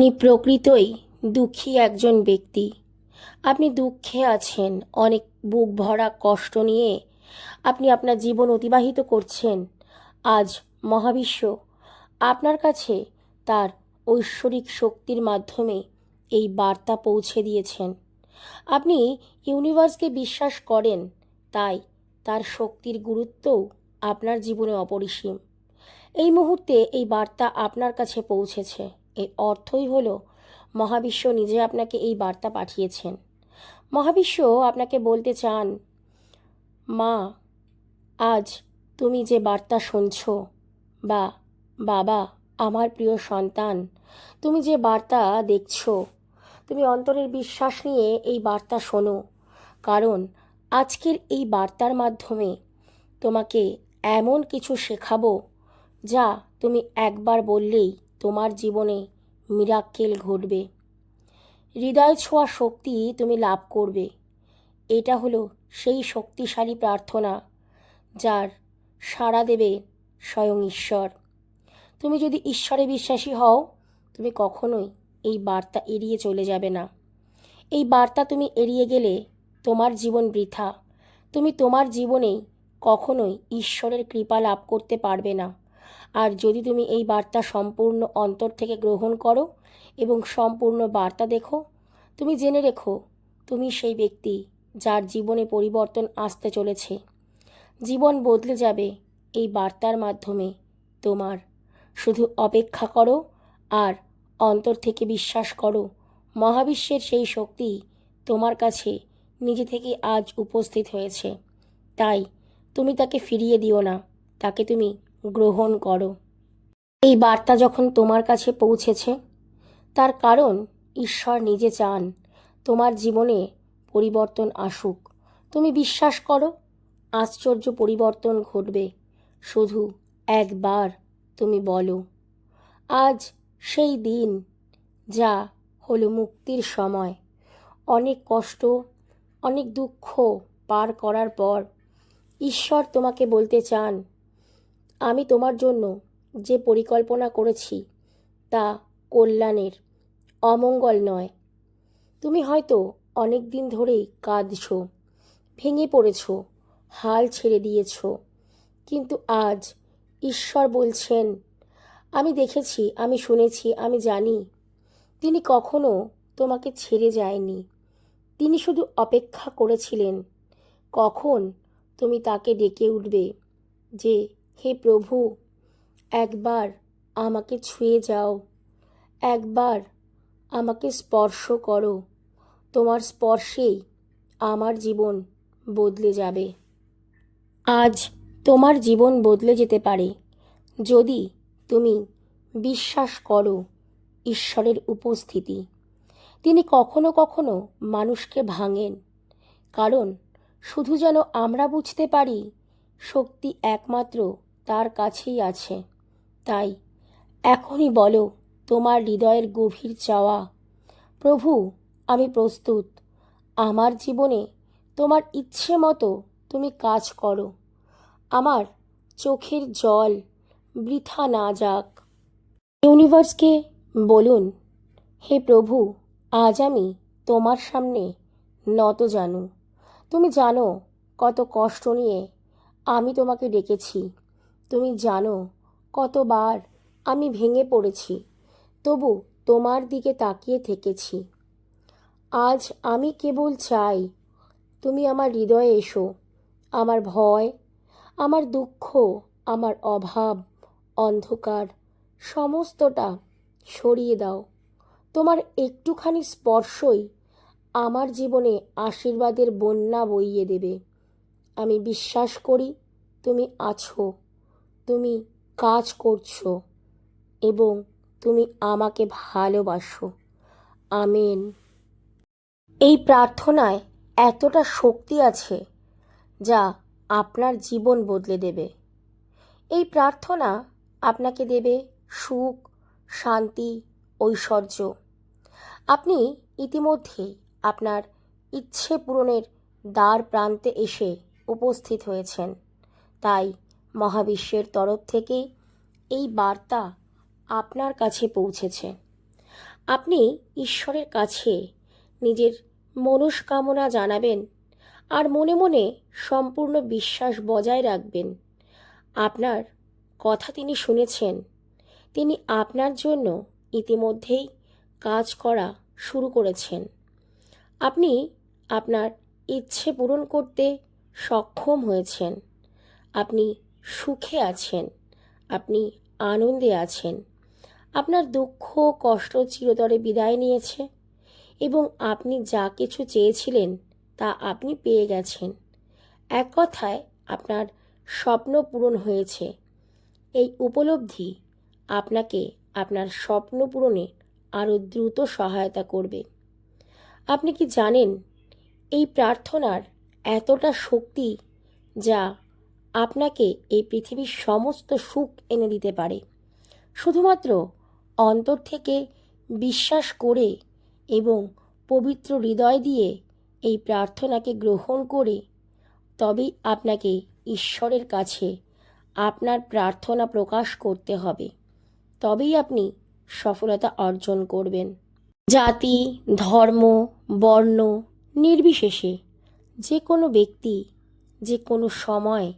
আপনি প্রকৃতই দুঃখী একজন ব্যক্তি। আপনি দুঃখে আছেন, অনেক বুক ভরা কষ্ট নিয়ে আপনি আপনার জীবন অতিবাহিত করছেন। আজ মহাবিশ্ব আপনার কাছে তার ঐশ্বরিক শক্তির মাধ্যমে এই বার্তা পৌঁছে দিয়েছেন। আপনি ইউনিভার্সকে বিশ্বাস করেন, তাই তার শক্তির গুরুত্বও আপনার জীবনে অপরিসীম। এই মুহূর্তে এই বার্তা আপনার কাছে পৌঁছেছে। এর অর্থই হলো, মহাবিশ্ব নিজে আপনাকে এই বার্তা পাঠিয়েছেন। মহাবিশ্ব আপনাকে বলতে চান, মা, আজ তুমি যে বার্তা শুনছ বা বাবা, আমার প্রিয় সন্তান, তুমি যে বার্তা দেখছ, তুমি অন্তরের বিশ্বাস নিয়ে এই বার্তা শোনো। কারণ আজকের এই বার্তার মাধ্যমে তোমাকে এমন কিছু শেখাবো যা তুমি একবার বললেই তোমার জীবনে মিরাক্কেল ঘটবে। হৃদয় ছোঁয়া শক্তি তুমি লাভ করবে। এটা হলো সেই শক্তিশালী প্রার্থনা যার সাড়া দেবে স্বয়ং ঈশ্বর। তুমি যদি ঈশ্বরে বিশ্বাসী হও, তুমি কখনোই এই বার্তা এড়িয়ে চলে যাবে না। এই বার্তা তুমি এড়িয়ে গেলে তোমার জীবন বৃথা। তুমি তোমার জীবনেই কখনোই ঈশ্বরের কৃপা লাভ করতে পারবে না। আর যদি তুমি এই বার্তা সম্পূর্ণ অন্তর থেকে গ্রহণ করো এবং সম্পূর্ণ বার্তা দেখো, তুমি জেনে রেখো, তুমি সেই ব্যক্তি যার জীবনে পরিবর্তন আসতে চলেছে। জীবন বদলে যাবে এই বার্তার মাধ্যমে তোমার। শুধু অপেক্ষা করো আর অন্তর থেকে বিশ্বাস করো, মহাবিশ্বের সেই শক্তি তোমার কাছে নিজে থেকে আজ উপস্থিত হয়েছে। তাই তুমি তাকে ফিরিয়ে দিও না, তাকে তুমি গ্রহণ করো। এই বার্তা যখন তোমার কাছে পৌঁছেছে, তার কারণ ঈশ্বর নিজে চান, তোমার জীবনে পরিবর্তন আসুক। তুমি বিশ্বাস করো, আশ্চর্য পরিবর্তন ঘটবে। শুধু একবার তুমি বলো, আজ সেই দিন যা হলো মুক্তির সময়। অনেক কষ্ট, অনেক দুঃখ পার করার পর ঈশ্বর তোমাকে বলতে চান আমি তোমার জন্য যে পরিকল্পনা করেছি তা কল্যাণের, অমঙ্গল নয়। তুমি হয়তো অনেক দিন ধরেই কাঁদছ, ভেঙে পড়েছ, হাল ছেড়ে দিয়েছ, কিন্তু আজ ঈশ্বর বলছেন, আমি দেখেছি, আমি শুনেছি, আমি জানি, তিনি কখনো তোমাকে ছেড়ে যায়নি। তিনি শুধু অপেক্ষা করেছিলেন, কখন তুমি তাকে ডেকে উঠবে যে হে প্রভু, একবার আমাকে ছুঁয়ে যাও, একবার আমাকে স্পর্শ করো, তোমার স্পর্শেই আমার জীবন বদলে যাবে। আজ তোমার জীবন বদলে যেতে পারে যদি তুমি বিশ্বাস করো ঈশ্বরের উপস্থিতি। তিনি কখনো কখনো মানুষকে ভাঙেন, কারণ শুধু যেন আমরা বুঝতে পারি শক্তি একমাত্র তার কাছেই আছে। তাই এখনই বলো, তোমার হৃদয়ের গভীর চাওয়া। প্রভু, আমি প্রস্তুত। আমার জীবনে তোমার ইচ্ছে মতো তুমি কাজ করো। আমার চোখের জল বৃথা না যাক। ইউনিভার্সকে বলুন, হে প্রভু, আজ আমি তোমার সামনে নত জানু। তুমি জানো কত কষ্ট নিয়ে আমি তোমাকে ডেকেছি। তুমি জানো, কতবার আমি ভেঙে পড়েছি, তবু তোমার দিকে তাকিয়ে থেকেছি। আজ আমি কেবল চাই, তুমি আমার হৃদয়ে এসো, আমার ভয়, আমার দুঃখ, আমার অভাব, অন্ধকার, সমস্তটা সরিয়ে দাও। তোমার একটুখানি স্পর্শই আমার জীবনে আশীর্বাদের বন্যা বইয়ে দেবে। আমি বিশ্বাস করি তুমি আছো, তুমি কাজ করছ এবং তুমি আমাকে ভালোবাসো। আমেন। এই প্রার্থনায় এতটা শক্তি আছে যা আপনার জীবন বদলে দেবে। এই প্রার্থনা আপনাকে দেবে সুখ, শান্তি, ঐশ্বর্য। আপনি ইতিমধ্যেই আপনার ইচ্ছে পূরণের দ্বার প্রান্তে এসে উপস্থিত হয়েছেন। তাই মহাবিশ্বের তরফ থেকে এই বার্তা আপনার কাছে পৌঁছেছে। আপনি ঈশ্বরের কাছে নিজের মনস্কামনা জানাবেন আর মনে মনে সম্পূর্ণ বিশ্বাস বজায় রাখবেন। আপনার কথা তিনি শুনেছেন। তিনি আপনার জন্য ইতিমধ্যেই কাজ করা শুরু করেছেন। আপনি আপনার ইচ্ছে পূরণ করতে সক্ষম হয়েছেন। আপনি সুখে আছেন। আপনি আনন্দে আছেন। আপনার দুঃখ কষ্ট চিরতরে বিদায় নিয়েছে এবং আপনি যা কিছু চেয়েছিলেন তা আপনি পেয়ে গেছেন। এক কথায় আপনার স্বপ্ন পূরণ হয়েছে। এই উপলব্ধি আপনাকে আপনার স্বপ্ন পূরণে আরও দ্রুত সহায়তা করবে। আপনি কি জানেন, এই প্রার্থনার এতটা শক্তি যা আপনাকে এই পৃথিবীর সমস্ত সুখ এনে দিতে পারে। শুধুমাত্র অন্তর থেকে বিশ্বাস করে এবং পবিত্র হৃদয় দিয়ে এই প্রার্থনাকে গ্রহণ করে তবেই আপনাকে ঈশ্বরের কাছে আপনার প্রার্থনা প্রকাশ করতে হবে। তবেই আপনি সফলতা অর্জন করবেন। জাতি, ধর্ম, বর্ণ নির্বিশেষে যে কোনো ব্যক্তি, যে কোনো সময়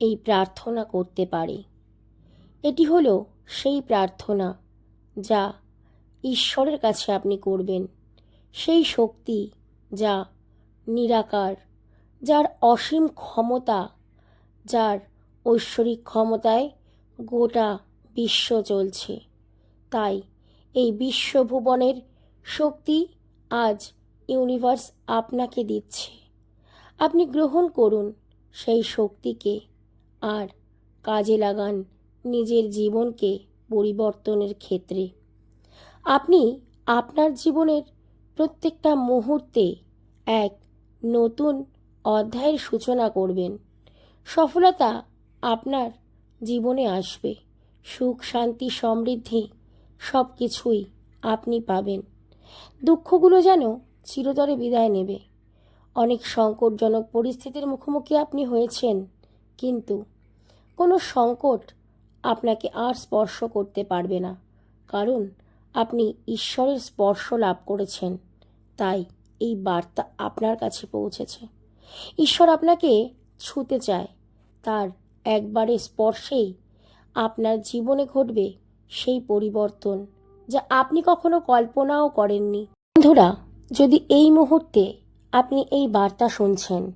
এই প্রার্থনা করতে পারে। এটি হলো সেই প্রার্থনা যা ঈশ্বরের কাছে আপনি করবেন। সেই শক্তি যা নিরাকার, যার অসীম ক্ষমতা, যার ঐশ্বরিক ক্ষমতায় গোটা বিশ্ব চলছে। তাই এই বিশ্বভুবনের শক্তি আজ ইউনিভার্স আপনাকে দিচ্ছে। আপনি গ্রহণ করুন সেই শক্তিকে আর কাজে লাগান নিজের জীবনকে পরিবর্তনের ক্ষেত্রে। আপনি আপনার জীবনের প্রত্যেকটা মুহূর্তে এক নতুন অধ্যায়ের সূচনা করবেন। সফলতা আপনার জীবনে আসবে। সুখ, শান্তি, সমৃদ্ধি সব কিছুই আপনি পাবেন। দুঃখগুলো যেন চিরতরে বিদায় নেবে। অনেক সংকটজনক পরিস্থিতির মুখোমুখি আপনি হয়েছেন, কিন্তু কোনো সংকট আপনাকে আর স্পর্শ করতে পারবে না, কারণ আপনি ঈশ্বরের স্পর্শ লাভ করেছেন, তাই এই বার্তা আপনার কাছে পৌঁছেছে। ঈশ্বর আপনাকে ছুতে চায়, তার একবারে স্পর্শেই আপনার জীবনে ঘটবে সেই পরিবর্তন যা আপনি কখনো কল্পনাও করেননি। বন্ধুরা, যদি এই মুহূর্তে আপনি এই বার্তা শুনছেন।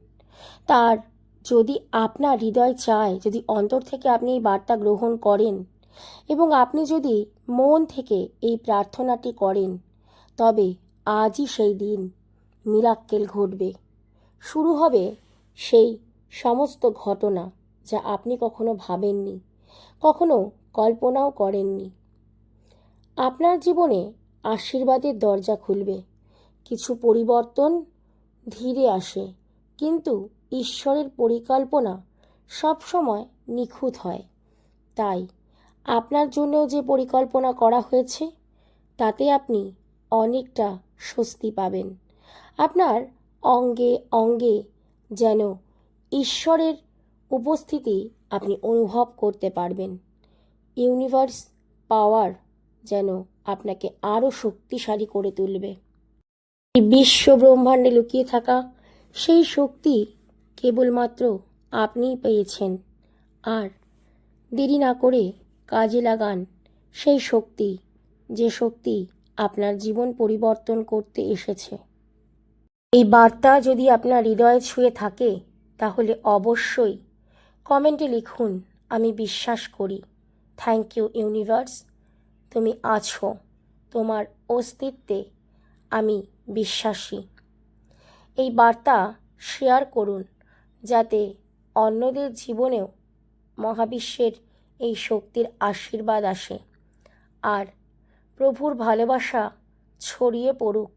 তার যদি আপনার হৃদয় চায়, যদি অন্তর থেকে আপনি এই বার্তা গ্রহণ করেন এবং আপনি যদি মন থেকে এই প্রার্থনাটি করেন, তবে আজই সেই দিন মিরাক্কেল ঘটবে। শুরু হবে সেই সমস্ত ঘটনা যা আপনি কখনো ভাবেননি, কখনো কল্পনাও করেননি। আপনার জীবনে আশীর্বাদের দরজা খুলবে। কিছু পরিবর্তন ধীরে আসে। কিন্তু ঈশ্বরের পরিকল্পনা সবসময় নিখুঁত হয়। তাই আপনার জন্যও যে পরিকল্পনা করা হয়েছে, তাতে আপনি অনেকটা স্বস্তি পাবেন। আপনার অঙ্গে অঙ্গে যেন ঈশ্বরের উপস্থিতি আপনি অনুভব করতে পারবেন। ইউনিভার্স পাওয়ার যেন আপনাকে আরও শক্তিশালী করে তুলবে। বিশ্ব ব্রহ্মাণ্ডে লুকিয়ে থাকা সেই শক্তি কেবলমাত্র আপনিই পেয়েছেন। আর দেরি না করে কাজে লাগান সেই শক্তি, যে শক্তি আপনার জীবন পরিবর্তন করতে এসেছে। এই বার্তা যদি আপনার হৃদয়ে ছুঁয়ে থাকে, তাহলে অবশ্যই কমেন্টে লিখুন, আমি বিশ্বাস করি। থ্যাংক ইউ ইউনিভার্স, তুমি আছো, তোমার অস্তিত্বে আমি বিশ্বাসী। এই বার্তা শেয়ার করুন, যাতে অন্যদের জীবনেও মহাবিশ্বের এই শক্তির আশীর্বাদ আসে। আর প্রভুর ভালোবাসা ছড়িয়ে পড়ুক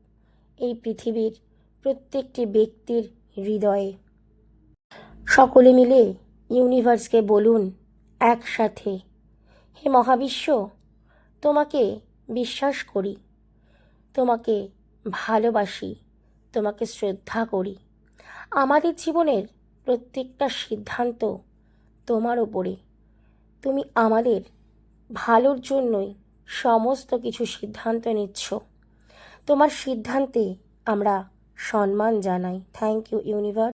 এই পৃথিবীর প্রত্যেকটি ব্যক্তির হৃদয়ে। সকলে মিলে ইউনিভার্সকে বলুন একসাথে, হে মহাবিশ্ব, তোমাকে বিশ্বাস করি। তোমাকে ভালোবাসি, তোমাকে শ্রদ্ধা করি। আমাদের জীবনের প্রত্যেকটা সিদ্ধান্ত তোমার ওপরে তুমি আমাদের ভালোর জন্যই সমস্ত কিছু সিদ্ধান্ত নিচ্ছ। তোমার সিদ্ধান্তে আমরা সম্মান জানাই। Thank you universe